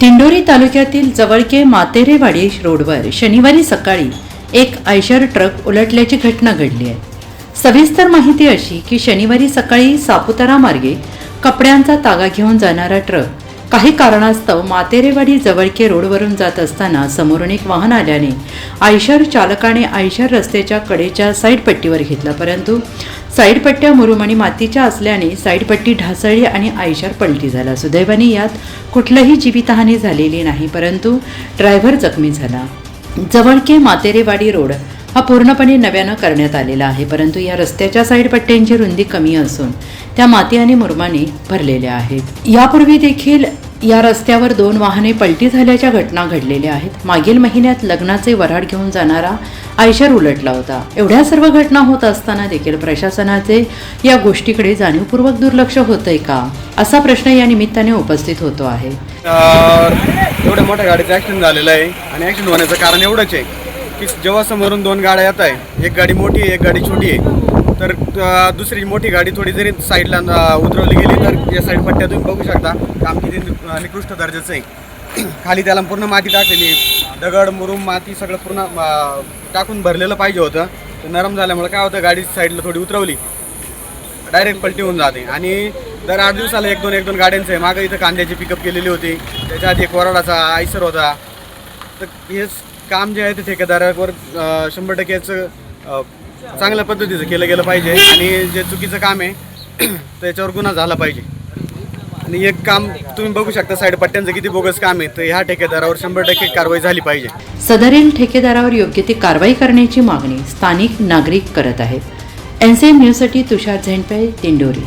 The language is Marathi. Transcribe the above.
दिंडोरी तालुक्यातील जवळके मातेरेवाडी रोडवर शनिवारी सकाळी एक आयशर ट्रक उलटल्याची घटना घडली आहे. सविस्तर माहिती अशी की शनिवारी सकाळी सापुतारा मार्गे कपड्यांचा तागा घेऊन जाणारा ट्रक काही कारणास्तव मातेरेवाडी जवळके रोडवरून जात असताना समोरून एक वाहन आल्याने आयशर चालकाने आयशर रस्त्याच्या कडेच्या साईड पट्टीवर घेतला परंतु साईडपट्ट्या मुरुम आणि मातीच्या असल्याने साईडपट्टी ढासळली आणि आयशार पलटी झाला. सुदैवाने यात कुठलंही जीवितहानी झालेली नाही परंतु ड्रायव्हर जखमी झाला. जवळके मातेरेवाडी रोड हा पूर्णपणे नव्यानं करण्यात आलेला आहे परंतु या रस्त्याच्या साईड पट्ट्यांची रुंदी कमी असून त्या माती आणि मुरमाने भरलेल्या आहेत. यापूर्वी देखील या रस्त्यावर दोन वाहने पलटी झाल्याच्या घटना घडलेल्या आहेत. मागील महिन्यात लग्नाचे वऱ्हाड घेऊन जाणारा आयशर उलटला होता. एवढ्या सर्व घटना होत असताना देखील प्रशासनाचे या गोष्टीकडे जाणीवपूर्वक दुर्लक्ष होतंय का? असा प्रश्न या निमित्ताने उपस्थित होतो आहे. एवढ्या मोठ्या गाडीचा ॲक्सिडेंट झालेलं आहे आणि ॲक्सिडेंट होण्याचं कारण एवढंच आहे की जेव्हा समोरून दोन गाड्या येत आहे एक गाडी मोठी आहे एक गाडी छोटी आहे. तर दुसरी मोठी गाडी थोडी जरी साईडला उतरवली गेली तर या साईड पट्ट्या तुम्ही बघू शकता. काम किती निकृष्ट दर्जाचं आहे. खाली त्याला पूर्ण माती टाकलेली दगड मुरुम माती सगळं पूर्ण टाकून भरलेलं पाहिजे होतं. तर नरम झाल्यामुळे काय होतं गाडी साईडला थोडी उतरवली. डायरेक्ट पलटी होऊन जाते. आणि दर आठ दिवसाला एक दोन एक दोन गाड्यांचं आहे. मागं इथं कांद्याची पिकअप केलेली होती. त्याच्या आधी एक वराडाचा आयसर होता. तर हे काम जे आहे ते ठेकेदारावर शंभर टक्केचं चांगल्या पद्धतीचं केलं गेलं पाहिजे. आणि जे चुकीचं काम आहे त्याच्यावर गुन्हा झाला पाहिजे. आणि एक काम तुम्ही बघू शकता साईड पट्ट्यांचं किती बोगस काम आहे. तर ह्या ठेकेदारावर शंभर टक्के कारवाई झाली पाहिजे. सदरील ठेकेदारावर योग्य ती कारवाई करण्याची मागणी स्थानिक नागरिक करत आहेत. एन सी एम न्यूजसाठी तुषार झेंडपे दिंडोरी.